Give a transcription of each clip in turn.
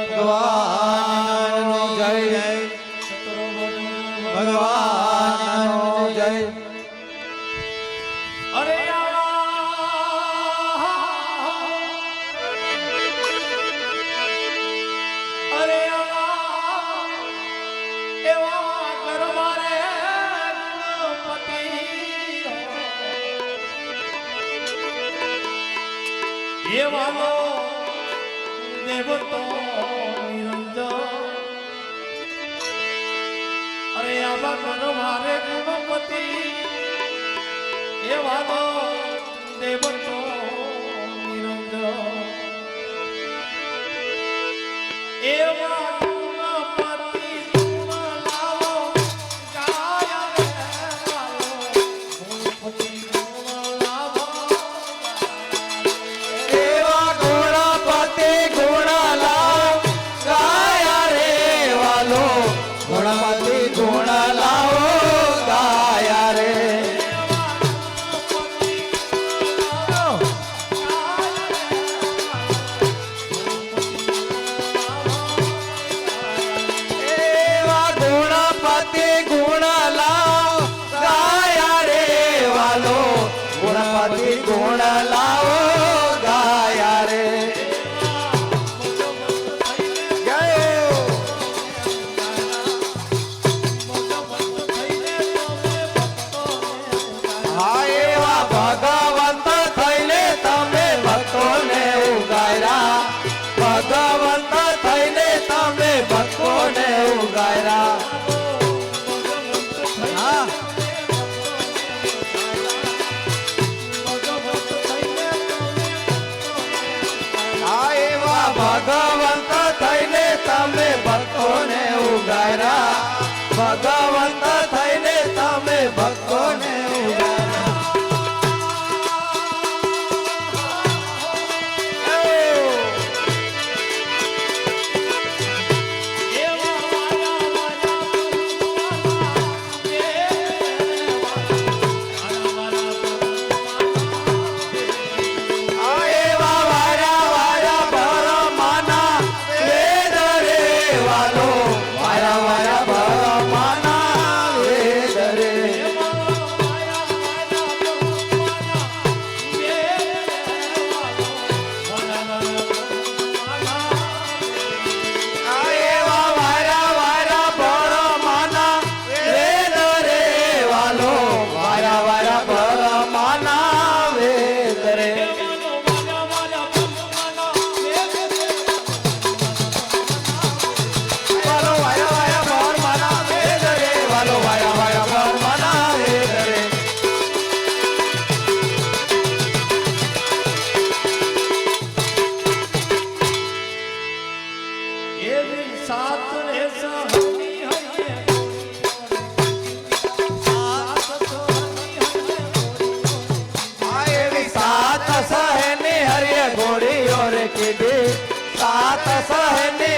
ભગવાન જય ભગવાન જય. અરે અરે એવા કરવા રે પતિ એવા દેવતો નિરંજન અરે આવા કરો મારે ગુણપતિ એવા દેવતો સાત સહને હરિય ગોળીઓ રે કીધી સાત સહને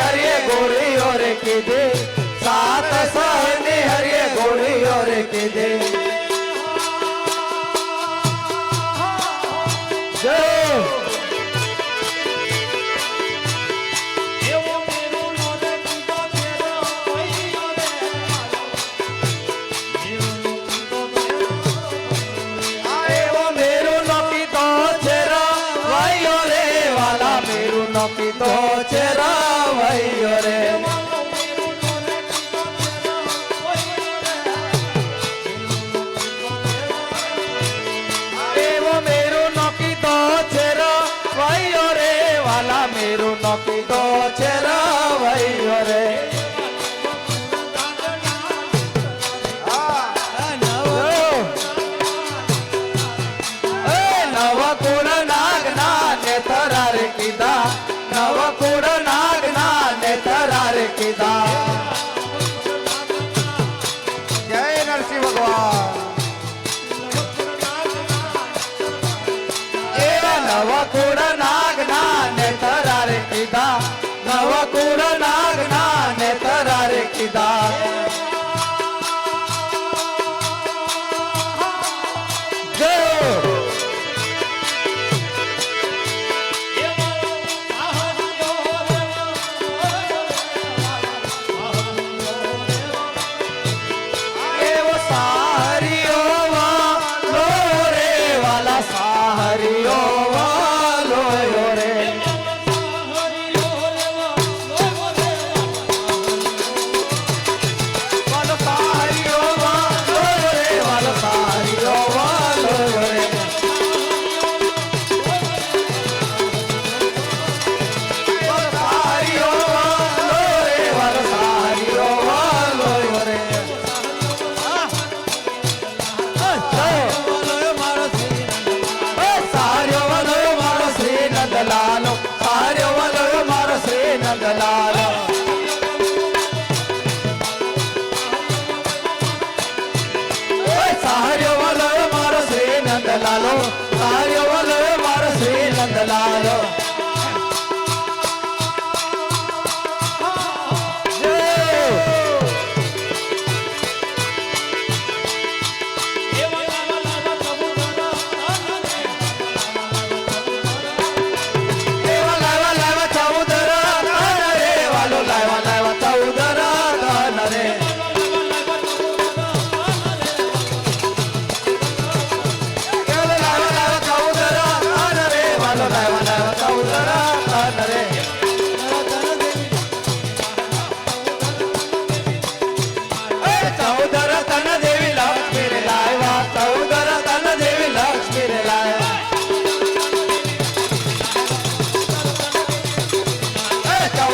હરિય ગોળીઓ રે કીધી માતા સહને હરે ઘોડીઓ રે કે દે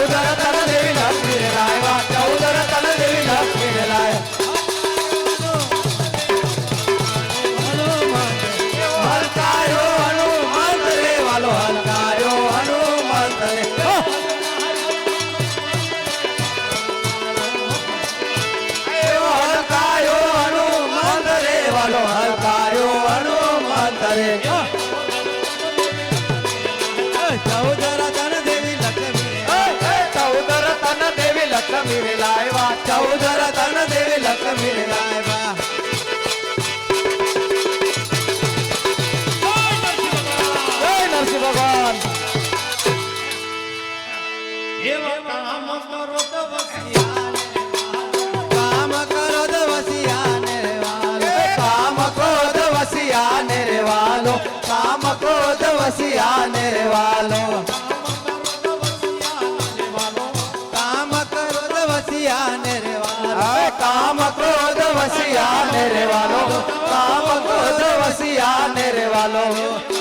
ચૌદર તન દેવી લક્ષ્મી રાય ચૌદર તન દેવી લક્ષ્મી રાય હલકાયો હનુમંત રે વાલો હલકાયો હનુમંત રે હલકાયો હનુમંત રે વાલો હલકાયો હનુમંત રે વસિયા નિર્વાલો કામ ક્રોધ વસિયા નિર્વાલો કામ ક્રોધ વસિયા નિર્વાલો કામ ક્રોધ વસિયા નિર્વાલો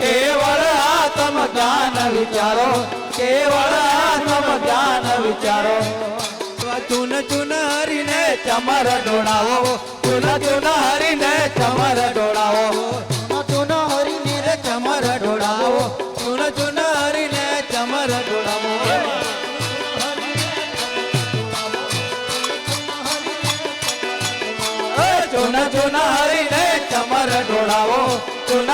કેવળ આત્મ જ્ઞાન વિચારો, કેવળ આત્મ જ્ઞાન વિચારો. ચૂન ચૂન હરીને ચમર દોડાવો ચૂન ચૂન હરીને ચમર ડોળાવો. ચૂન હરીને રે ચમર ડોળાવો.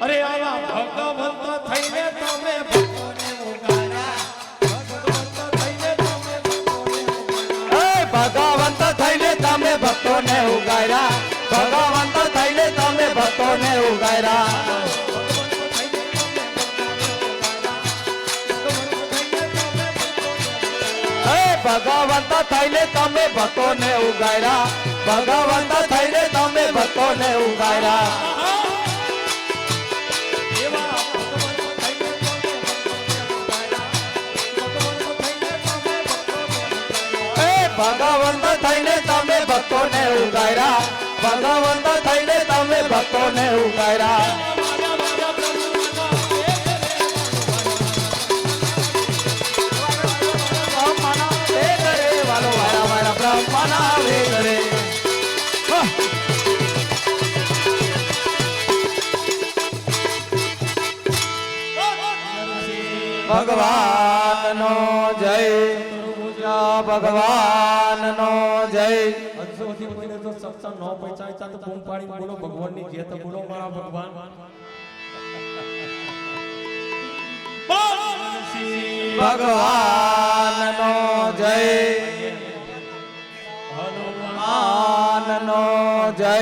અરે ભગવંત થઈને તમે ભક્તોને ને ભગવંત થઈને તમે એ ભગવંત થઈને તમે ભક્તોને ઉગાર્યા ભગવંત થઈને ભગવંત થઈને તમે ભક્તોને ઉગાર્યા ભગવંત થઈને તમે ભક્તોને ઉગાર્યા એ ભગવંત થઈને તમે ભક્તોને ઉગાર્યા ભગવંત થઈને તમે ભક્તોને ઉગાર્યા ભગવાનનો જય. પૂજા ભગવાનનો જય. હજુ સુધી કોઈને જો સત્સંગ ન પહોંચાડતા તો બૂમ પાડી બોલો ભગવાનની જય. તો બોલો મારા ભગવાન ભગવાનનો જય હનુમાનનો જય.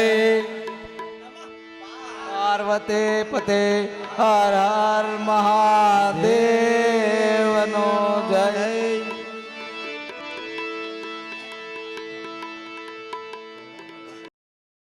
પાર્વતે પતે હર હર મહાદેવનો